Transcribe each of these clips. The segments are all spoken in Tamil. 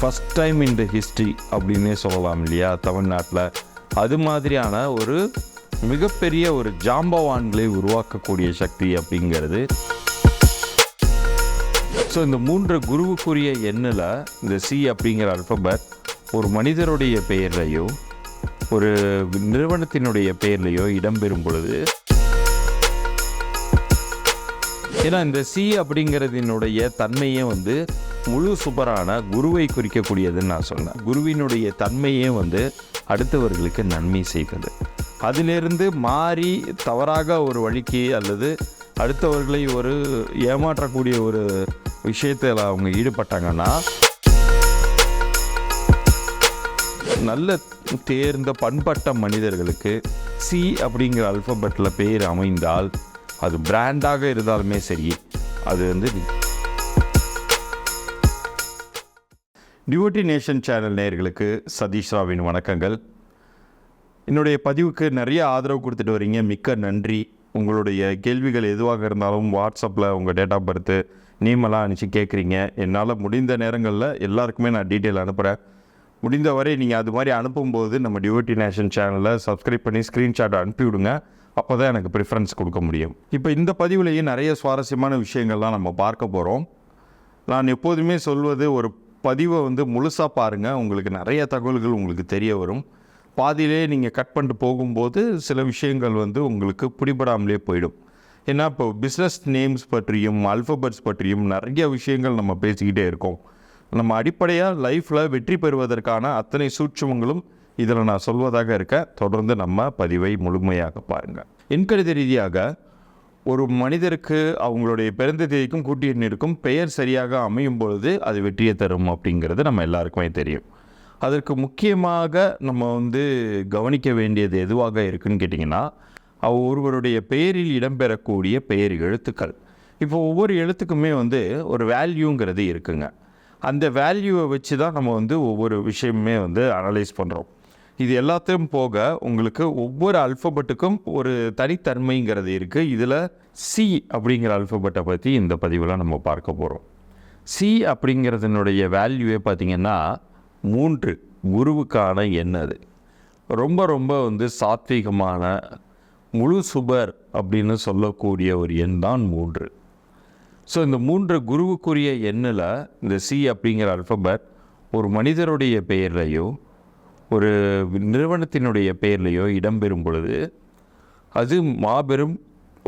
First time in the history அப்படின்னே சொல்லலாம் இல்லையா? தமிழ்நாட்டில். அது மாதிரியான ஒரு மிகப்பெரிய ஒரு ஜாம்பவான்களை உருவாக்கக்கூடிய சக்தி அப்படிங்கிறது. ஸோ இந்த மூன்று குருவுக்குரிய எண்ணில் இந்த சி அப்படிங்கிற அல்பபெட் ஒரு மனிதருடைய பெயர்லையோ ஒரு நிறுவனத்தினுடைய பெயர்லையோ இடம்பெறும் பொழுது ஏன்னா இந்த சி அப்படிங்கிறதினுடைய தன்மையே வந்து முழு சுபரான குருவை குறிக்கக்கூடியதுன்னு நான் சொன்னேன் குருவினுடைய தன்மையே வந்து அடுத்தவர்களுக்கு நன்மை செய்வது. அதிலிருந்து மாறி தவறாக ஒரு வழிக்கு அல்லது அடுத்தவர்களை ஒரு ஏமாற்றக்கூடிய ஒரு விஷயத்தில் அவங்க ஈடுபட்டாங்கன்னா நல்ல தேர்ந்த பண்பட்ட மனிதர்களுக்கு சி அப்படிங்கிற அல்பபெட்டில் பேர் அமைந்தால் அது பிராண்டாக இருந்தாலுமே சரி அது வந்து டியூட்டி நேஷன் சேனல் நேயர்களுக்கு சதீஷ் ராவின் வணக்கங்கள். என்னுடைய பதிவுக்கு நிறைய ஆதரவு கொடுத்துட்டு வரீங்க. மிக்க நன்றி. உங்களுடைய கேள்விகள் எதுவாக இருந்தாலும் வாட்ஸ்அப்பில் உங்கள் டேட் ஆஃப் பர்த்து நீமெல்லாம் அனுப்பிச்சு கேட்குறீங்க என்னால் முடிந்த நேரங்களில் எல்லாருக்குமே நான் டீட்டெயில் அனுப்புகிறேன் முடிந்தவரை நீங்கள் அது மாதிரி அனுப்பும்போது நம்ம டியூட்டி நேஷன் சேனலில் சப்ஸ்கிரைப் பண்ணி ஸ்க்ரீன்ஷாட் அனுப்பிவிடுங்க அப்போ தான் எனக்கு ப்ரிஃபரன்ஸ் கொடுக்க முடியும். இப்போ இந்த பதிவுலேயே நிறைய சுவாரஸ்யமான விஷயங்கள்லாம் நம்ம பார்க்க போகிறோம் நான் எப்போதுமே சொல்வது ஒரு பதிவை வந்து முழுசாக பாருங்கள் உங்களுக்கு நிறைய தகவல்கள் உங்களுக்கு தெரிய வரும். பாதியிலே நீங்கள் கட் பண்ணிட்டு போகும்போது சில விஷயங்கள் வந்து உங்களுக்கு பிடிபடாமலே போயிடும். ஏன்னா இப்போ பிஸ்னஸ் நேம்ஸ் பற்றியும் அல்ஃபபெட்ஸ் பற்றியும் நிறைய விஷயங்கள் நம்ம பேசிக்கிட்டே இருக்கோம். நம்ம அடிப்படையாக லைஃப்பில் வெற்றி பெறுவதற்கான அத்தனை சூட்சமங்களும் இதில் நான் சொல்வதாக இருக்க. தொடர்ந்து நம்ம பதிவை முழுமையாக பாருங்கள் எண்கணித ரீதியாக ஒரு மனிதருக்கு அவங்களுடைய பிறந்த தேதிக்கும் கூட்டி பெயர் சரியாக அமையும் பொழுது அது வெற்றியை தரும் அப்படிங்கிறது நம்ம எல்லாருக்குமே தெரியும். அதற்கு முக்கியமாக நம்ம வந்து கவனிக்க வேண்டியது எதுவாக இருக்குன்னு கேட்டிங்கன்னா அவ ஒருவருடைய பெயரில் இடம்பெறக்கூடிய பெயர் எழுத்துக்கள். இப்போ ஒவ்வொரு எழுத்துக்குமே வந்து ஒரு வேல்யூங்கிறது இருக்குங்க. அந்த வேல்யூவை வச்சு தான் நம்ம வந்து ஒவ்வொரு விஷயமுமே வந்து அனலைஸ் பண்ணுறோம் இது எல்லாத்தையும் போக உங்களுக்கு ஒவ்வொரு அல்ஃபபெட்டுக்கும் ஒரு தனித்தன்மைங்கிறது இருக்குது இதில் சி அப்படிங்கிற அல்ஃபபெட்டை பற்றி இந்த பதிவில் நம்ம பார்க்க போகிறோம் சி அப்படிங்கிறதுனுடைய வேல்யூவே பார்த்திங்கன்னா மூன்று குருவுக்கான எண் அது. ரொம்ப ரொம்ப வந்து சாத்வீகமான முழு சுபர் அப்படின்னு சொல்லக்கூடிய ஒரு எண் தான் மூன்று. ஸோ இந்த மூன்று குருவுக்குரிய எண்ணில் இந்த சி அப்படிங்கிற அல்பபெட் ஒரு மனிதருடைய பெயர்லையோ ஒரு நிறுவனத்தினுடைய பெயர்லேயோ இடம்பெறும் பொழுது அது மாபெரும்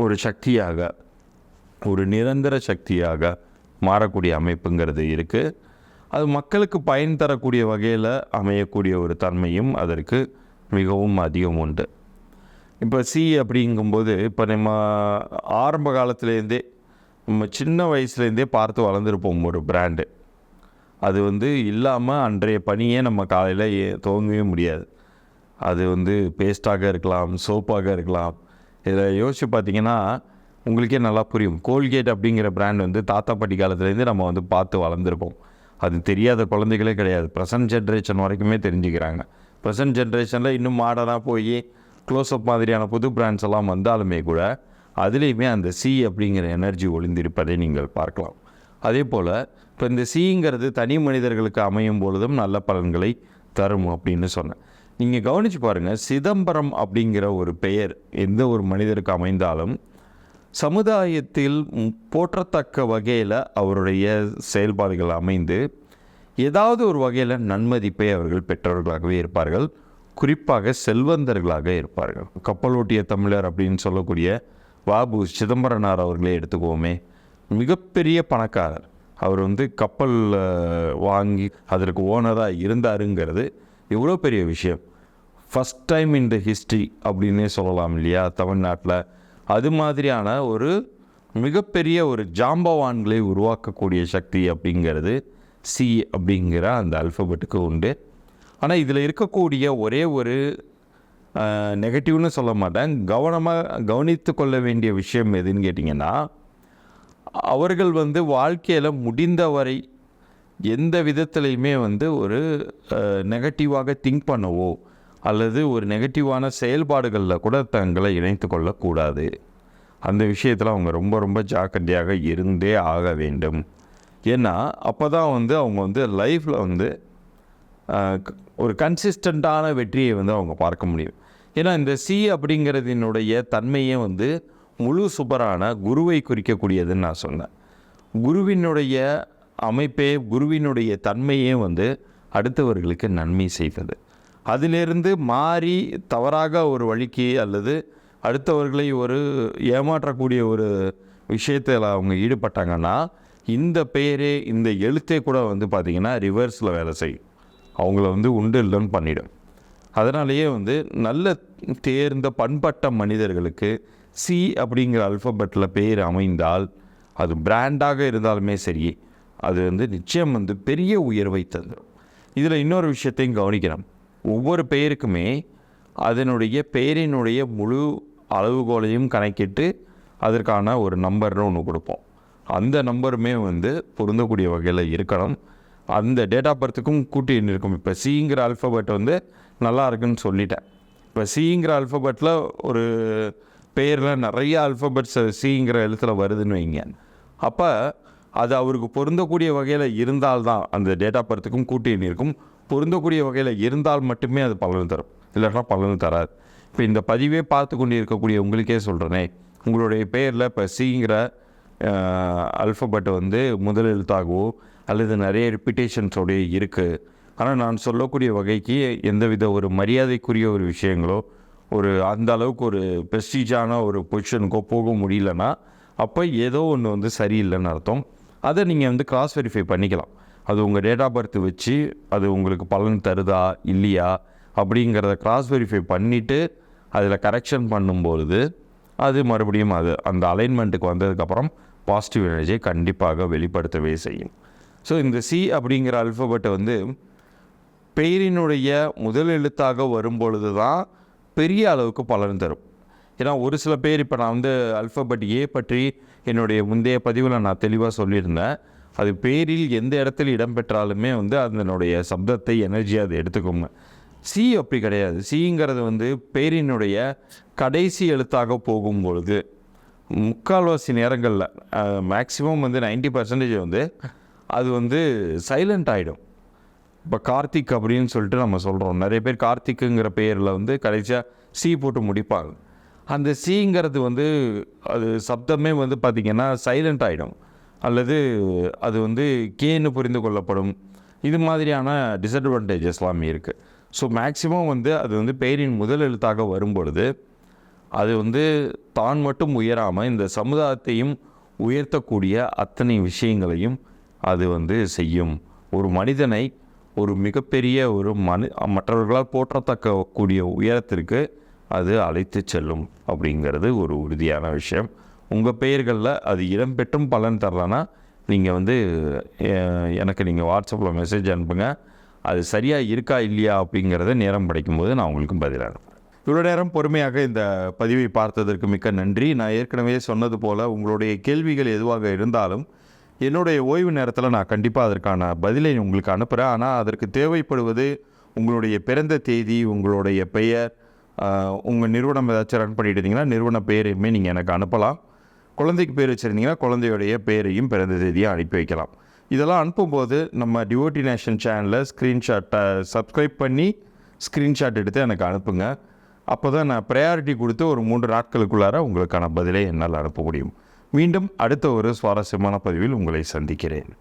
ஒரு சக்தியாக ஒரு நிரந்தர சக்தியாக மாறக்கூடிய அமைப்புங்கிறது இருக்குது அது மக்களுக்கு பயன் தரக்கூடிய வகையில் அமையக்கூடிய ஒரு தன்மையும் அதற்கு மிகவும் அதிகம் உண்டு. இப்போ சி அப்படிங்கும்போது இப்போ நம்ம ஆரம்ப காலத்துலேருந்தே நம்ம சின்ன வயசுலேருந்தே பார்த்து வளர்ந்துருப்போம் ஒரு பிராண்டு. அது வந்து இல்லாமல் அன்றைய பணியே நம்ம காலையில் ஏ- துவங்கவே முடியாது. அது வந்து பேஸ்ட்டாக இருக்கலாம் சோப்பாக இருக்கலாம். இதில் யோசிச்சு பார்த்தீங்கன்னா உங்களுக்கே நல்லா புரியும். கோல்கேட் அப்படிங்கிற பிராண்ட் வந்து தாத்தா பாட்டி காலத்துலேருந்து நம்ம வந்து பார்த்து வளர்ந்துருப்போம். அது தெரியாத குழந்தைகளே கிடையாது. ப்ரெசன்ட் ஜென்ரேஷன் வரைக்குமே தெரிஞ்சுக்கிறாங்க. ப்ரெசன்ட் ஜென்ரேஷனில் இன்னும் மாடலாக போய் க்ளோஸ்அப் மாதிரியான புது பிராண்ட்ஸ் எல்லாம் வந்தாலுமே கூட அதுலேயுமே அந்த சி அப்படிங்கிற எனர்ஜி ஒளிந்திருப்பதை நீங்கள் பார்க்கலாம். அதே போல் இப்போ இந்த சிங்கிறது தனி மனிதர்களுக்கு அமையும் பொழுதும் நல்ல பலன்களை தரும் அப்படின்னு சொன்னேன். நீங்கள் கவனித்து பாருங்கள் சிதம்பரம் அப்படிங்கிற ஒரு பெயர் எந்த ஒரு மனிதருக்கு அமைந்தாலும் சமுதாயத்தில் போற்றத்தக்க வகையில் அவருடைய செயல்பாடுகள் அமைந்து ஏதாவது ஒரு வகையில் நன்மதிப்பை அவர்கள் பெற்றவர்களாகவே இருப்பார்கள். குறிப்பாக செல்வந்தர்களாக இருப்பார்கள். கப்பலோட்டிய தமிழர் அப்படின்னு சொல்லக்கூடிய வாபு சிதம்பரனார் அவர்களே எடுத்துக்குவோமே மிகப்பெரிய பணக்காரர். அவர் வந்து கப்பல் வாங்கி அதற்கு ஓனராக இருந்தாருங்கிறது எவ்வளோ பெரிய விஷயம். First time in the history அப்படின்னே சொல்லலாம் இல்லையா தமிழ்நாட்டில். அது மாதிரியான ஒரு மிகப்பெரிய ஒரு ஜாம்பவான்களை உருவாக்கக்கூடிய சக்தி அப்படிங்கிறது சி அப்படிங்கிற அந்த அல்ஃபபெட்டுக்கு உண்டு. ஆனால் இதில் இருக்கக்கூடிய ஒரே ஒரு நெகட்டிவ்னு சொல்ல மாட்டேன். கவனமாக கவனித்து கொள்ள வேண்டிய விஷயம் எதுன்னு கேட்டிங்கன்னா அவர்கள் வந்து வாழ்க்கையில் முடிந்தவரை எந்த விதத்துலையுமே வந்து ஒரு நெகட்டிவாக திங்க் பண்ணவோ அல்லது ஒரு நெகட்டிவான செயல்பாடுகளில் கூட தங்களை இணைத்து கொள்ளக்கூடாது. அந்த விஷயத்தில் அவங்க ரொம்ப ரொம்ப ஜாக்கிரதையாக இருந்தே ஆக வேண்டும். ஏன்னா அப்போ தான் வந்து அவங்க வந்து லைஃப்பில் வந்து ஒரு கன்சிஸ்டண்ட்டான வெற்றியை வந்து அவங்க பார்க்க முடியும். ஏன்னா இந்த சி அப்படிங்கிறதினுடைய தன்மையே வந்து முழு சுபரான குருவை குறிக்கக்கூடியதுன்னு நான் சொன்னேன். குருவினுடைய அமைப்பே குருவினுடைய தன்மையே வந்து அடுத்தவர்களுக்கு நன்மை செய்தது. அதிலிருந்து மாறி தவறாக ஒரு வழிக்கு அல்லது அடுத்தவர்களை ஒரு ஏமாற்றக்கூடிய ஒரு விஷயத்தில் அவங்க ஈடுபட்டாங்கன்னா இந்த பெயரே இந்த எழுத்தே கூட வந்து பார்த்திங்கன்னா ரிவர்ஸில் வேலை செய்யும். அவங்கள வந்து உண்டு இல்லைன்னு பண்ணிவிடும் அதனாலேயே வந்து நல்ல தேர்ந்த பண்பட்ட மனிதர்களுக்கு சி அப்படிங்கிற அல்ஃபபெட்டில் பேர் அமைந்தால் அது பிராண்டாக இருந்தாலுமே சரி அது வந்து நிச்சயம் வந்து பெரிய உயர்வை தந்துடும் இதில் இன்னொரு விஷயத்தையும் கவனிக்கணும். ஒவ்வொரு பெயருக்குமே அதனுடைய பெயரினுடைய முழு அளவுகோலையும் கணக்கிட்டு அதற்கான ஒரு நம்பர்னு ஒன்று கொடுப்போம். அந்த நம்பருமே வந்து பொருந்தக்கூடிய வகையில் இருக்கணும். அந்த டேட் ஆஃப் பர்த்துக்கும் கூட்டி இருக்கும் இப்போ சிங்கிற அல்ஃபபெட் வந்து நல்லா இருக்குன்னு சொல்லிட்டேன். இப்போ சிங்கிற அல்ஃபபெட்டில் ஒரு பெயரில் நிறைய அல்ஃபபெட்ஸ் சிங்கிற எழுத்தில் வருதுன்னு வைங்க. அப்போ அது அவருக்கு பொருந்தக்கூடிய வகையில் இருந்தால்தான் அந்த டேட் ஆஃப் பர்த்துக்கும் கூட்டி இருக்கும் பொருந்தக்கூடிய வகையில் இருந்தால் மட்டுமே அது பலன் தரும். இல்லைன்னா பலன் தராது. இப்போ இந்த பதிவே பார்த்து கொண்டு இருக்கக்கூடிய உங்களுக்கே சொல்கிறேனே உங்களுடைய பெயரில் இப்போ சிங்கிற அல்ஃபபெட் வந்து முதல் எழுத்தாகவோ அல்லது நிறைய ரிப்பிட்டேஷன்ஸோடைய இருக்குது ஆனால் நான் சொல்லக்கூடிய வகைக்கு எந்தவித ஒரு மரியாதைக்குரிய ஒரு விஷயங்களோ ஒரு அந்த அளவுக்கு ஒரு ப்ரெஸ்டீஜான ஒரு பொசிஷனுக்கோ போக முடியலன்னா அப்போ ஏதோ ஒன்று வந்து சரியில்லைன்னு அர்த்தம். அதை நீங்கள் வந்து கிராஸ் வெரிஃபை பண்ணிக்கலாம். அது உங்கள் டேட் ஆஃப் பர்த் வச்சு அது உங்களுக்கு பலன் தருதா இல்லையா அப்படிங்கிறத கிராஸ் வெரிஃபை பண்ணிவிட்டு அதில் கரெக்ஷன் பண்ணும்பொழுது அது மறுபடியும் அது அந்த அலைன்மெண்ட்டுக்கு வந்ததுக்கப்புறம் பாசிட்டிவ் எனர்ஜியை கண்டிப்பாக வெளிப்படுத்தவே செய்யும். ஸோ இந்த சி அப்படிங்கிற அல்ஃபபெட்டை வந்து பெயரினுடைய முதல் எழுத்தாக வரும்பொழுது தான் பெரிய அளவுக்கு பலன் தரும். ஏன்னா ஒரு சில பேர் இப்போ நான் வந்து அல்ஃபபெட் ஏ பற்றி என்னுடைய முந்தைய பதிவில் நான் தெளிவாக சொல்லியிருந்தேன். அது பேரில் எந்த இடத்துல இடம்பெற்றாலுமே வந்து அதனுடைய சப்தத்தை எனர்ஜியாக அதை எடுத்துக்கோங்க. சி அப்படி கிடையாது. சிங்கிறது வந்து பேரினுடைய கடைசி எழுத்தாக போகும் பொழுது முக்கால்வாசி நேரங்களில் மேக்ஸிமம் வந்து 90% பர்சன்டேஜ் வந்து அது வந்து சைலண்ட் ஆகிடும் இப்போ கார்த்திக் அப்படின்னு சொல்லிட்டு நம்ம சொல்கிறோம் நிறைய பேர் கார்த்திக்குங்கிற பெயரில் வந்து கடைசியாக சி போட்டு முடிப்பாங்க. அந்த சிங்கிறது வந்து அது சப்தமே வந்து பார்த்திங்கன்னா சைலண்ட் ஆகிடும் அல்லது அது வந்து கேன்னு புரிந்து கொள்ளப்படும். இது மாதிரியான டிஸ்அட்வான்டேஜஸ்லாம் இருக்குது ஸோ மேக்ஸிமம் வந்து அது வந்து பெயரின் முதல் எழுத்தாக வரும்பொழுது அது வந்து தான் மட்டும் உயராமல் இந்த சமுதாயத்தையும் உயர்த்தக்கூடிய அத்தனை விஷயங்களையும் அது வந்து செய்யும். ஒரு மனிதனை ஒரு மிகப்பெரிய ஒரு மனி மற்றவர்களால் போற்றத்தக்க கூடிய உயரத்திற்கு அது அழைத்து செல்லும் அப்படிங்கிறது ஒரு உறுதியான விஷயம். உங்கள் பெயர்களில் அது இடம்பெற்றும் பலன் தரலன்னா நீங்கள் வந்து எனக்கு நீங்கள் வாட்ஸ்அப்பில் மெசேஜ் அனுப்புங்க. அது சரியாக இருக்கா இல்லையா அப்படிங்கிறத நேரம் கிடைக்கும்போது நான் உங்களுக்கு பதிலாக இவ்வளோ நேரம் பொறுமையாக இந்த பதிவை பார்த்ததற்கு மிக்க நன்றி. நான் ஏற்கனவே சொன்னது போல் உங்களுடைய கேள்விகள் எதுவாக இருந்தாலும் என்னுடைய ஓய்வு நேரத்தில் நான் கண்டிப்பாக அதற்கான பதிலை உங்களுக்கு அனுப்புகிறேன் ஆனால் அதற்கு தேவைப்படுவது உங்களுடைய பிறந்த தேதி உங்களுடைய பெயர் உங்கள் நிறுவனம் ஏதாச்சும் ரன் பண்ணிட்டு இருந்தீங்கன்னா நிறுவன பெயரையுமே நீங்கள் எனக்கு அனுப்பலாம். குழந்தைக்கு பேர் வச்சுருந்தீங்கன்னா குழந்தையுடைய பேரையும் பிறந்த தேதியும் அனுப்பி வைக்கலாம். இதெல்லாம் அனுப்பும்போது நம்ம டிவோட்டி நேஷன் சேனலில் ஸ்க்ரீன்ஷாட்டை சப்ஸ்கிரைப் பண்ணி ஸ்க்ரீன்ஷாட் எடுத்து எனக்கு அனுப்புங்கள் அப்போ தான் நான் ப்ரையாரிட்டி கொடுத்து ஒரு மூன்று நாட்களுக்குள்ளார உங்களுக்கான பதிலை என்னால் அனுப்ப முடியும். மீண்டும் அடுத்த ஒரு சுவாரஸ்யமான பதிவில் உங்களை சந்திக்கிறேன்.